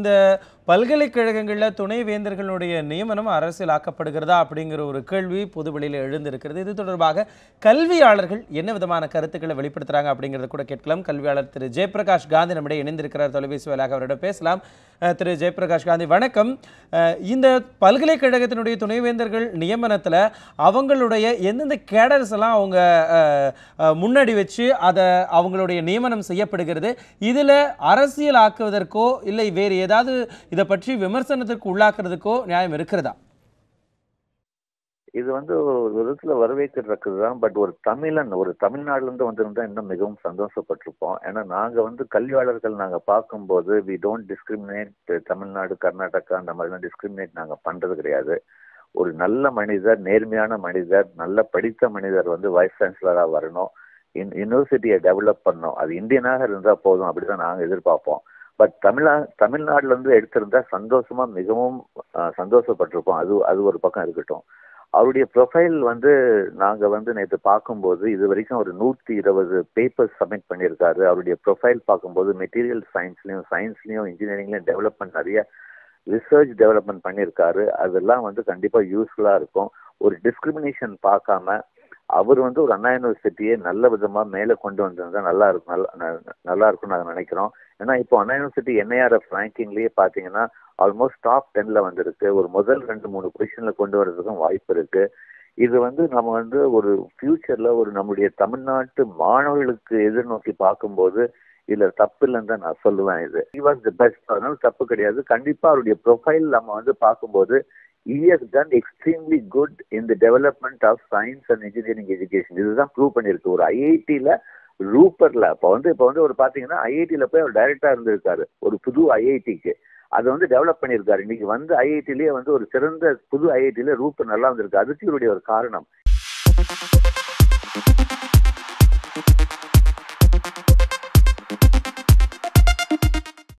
இந்த பல்கலைக்கழகங்களில் துணைவேந்தர்களுடைய நியமனம் அரசியலாக்கப்படுகிறதா அப்படிங்கிற ஒரு கேள்வி பொதுவெளியில் எழுந்திருக்கிறது. இது தொடர்பாக கல்வியாளர்கள் என்ன விதமான கருத்துக்களை வெளிப்படுத்துறாங்க அப்படிங்கிறத கூட கேட்கலாம். கல்வியாளர் திரு. ஜெயபிரகாஷ் காந்தி நம்மிடையே இணைந்திருக்கிறார். தொலைபேசி வாயிலாக அவரிடம் பேசலாம். திரு. ஜெயபிரகாஷ் காந்தி வணக்கம். இந்த பல்கலைக்கழகத்தினுடைய துணைவேந்தர்கள் நியமனத்தில் அவங்களுடைய எந்தெந்த கேடர்ஸ் எல்லாம் அவங்க முன்னாடி வச்சு அதை அவங்களுடைய நியமனம் செய்யப்படுகிறது. இதில் அரசியல் ஆக்குவதற்கோ இல்லை வேறு ஏதாவது இதை பற்றி விமர்சனத்திற்கு உள்ளாக்குறதுக்கோ நியாயம் இருக்கிறதா? இது வந்து ஒரு விதத்துல வரவேற்கிறது தான் பட் ஒரு தமிழன் ஒரு தமிழ்நாடுல இருந்து வந்திருந்தா இன்னும் மிகவும் சந்தோஷப்பட்டிருப்போம். ஏன்னா நாங்க வந்து கல்வியாளர்கள் நாங்க பார்க்கும்போது we don't discriminate Tamil Nadu Karnataka அந்த மாதிரிலாம் டிஸ்கிரிமினேட் நாங்க பண்றது கிடையாது. ஒரு நல்ல மனிதர் நேர்மையான மனிதர் நல்ல படித்த மனிதர் வந்து வைஸ் சான்சலரா வரணும். யூனிவர்சிட்டியை டெவலப் பண்ணணும். அது இந்தியனாக இருந்தா போதும். அப்படிதான் நாங்க எதிர்பார்ப்போம். பட் தமிழா தமிழ்நாடுல இருந்து எடுத்திருந்தா சந்தோஷமா மிகவும் சந்தோஷப்பட்டிருப்போம். அது அது ஒரு பக்கம் இருக்கட்டும். அவருடைய ப்ரொஃபைல் வந்து நாங்க வந்து நேற்று பார்க்கும்போது இது வரைக்கும் ஒரு நூற்றி இருபது பேப்பர்ஸ் சப்மிட் பண்ணியிருக்காரு. அவருடைய ப்ரொஃபைல் பார்க்கும்போது மெட்டீரியல் சயின்ஸ்லயும் சயின்ஸ்லயும் இன்ஜினியரிங்லயும் டெவலப்மெண்ட் நிறைய ரிசர்ச் டெவலப்மெண்ட் பண்ணியிருக்காரு. அதெல்லாம் வந்து கண்டிப்பா யூஸ்ஃபுல்லா இருக்கும். ஒரு டிஸ்கிரிமினேஷன் பார்க்காம அவர் வந்து ஒரு அண்ணா யூனிவர்சிட்டியை நல்ல விதமா மேலே கொண்டு வந்திருந்தா நல்லா இருக்கும். நல்லா ந- நல்லா இருக்கும்னு நாங்கள் நினைக்கிறோம். ஏன்னா இப்போ அண்ணா யூனிவர்சிட்டி என்ஐஆர்எஃப் ரேங்கிங்லேயே பார்த்தீங்கன்னா ஆல்மோஸ்ட் டாப் டென்ல வந்திருக்கு. ஒரு முதல் ரெண்டு மூணு பொசிஷன்ல கொண்டு வர்றதுக்கும் வாய்ப்பு இருக்கு. இது வந்து நம்ம வந்து ஒரு ஃபியூச்சர்ல ஒரு நம்முடைய தமிழ்நாட்டு மாணவர்களுக்கு எதிர்நோக்கி பார்க்கும்போது இதுல தப்பு இல்லைன்னு தான் நான் சொல்லுவேன் இது. He was the பெஸ்ட் அதனால தப்பு கிடையாது. கண்டிப்பா அவருடைய ப்ரொஃபைல் நம்ம வந்து பார்க்கும்போது he has done extremely good in the development of science and engineering education. இதுதான் ப்ரூவ் பண்ணியிருக்கு. ஒரு ஐஐடியில ரூப்பர்ல இப்போ வந்து இப்போ வந்து ஒரு பாத்தீங்கன்னா ஐஐடியில போய் அவர் டைரக்டா இருந்திருக்காரு. ஒரு புது ஐஐடிக்கு அதை வந்து டெவலப் பண்ணியிருக்காரு. இன்னைக்கு வந்து ஐஐடிலேயே வந்து ஒரு சிறந்த புது ஐஐடியில ரூப்பர் நல்லா வந்திருக்கு அதுக்கு இவருடைய ஒரு காரணம்.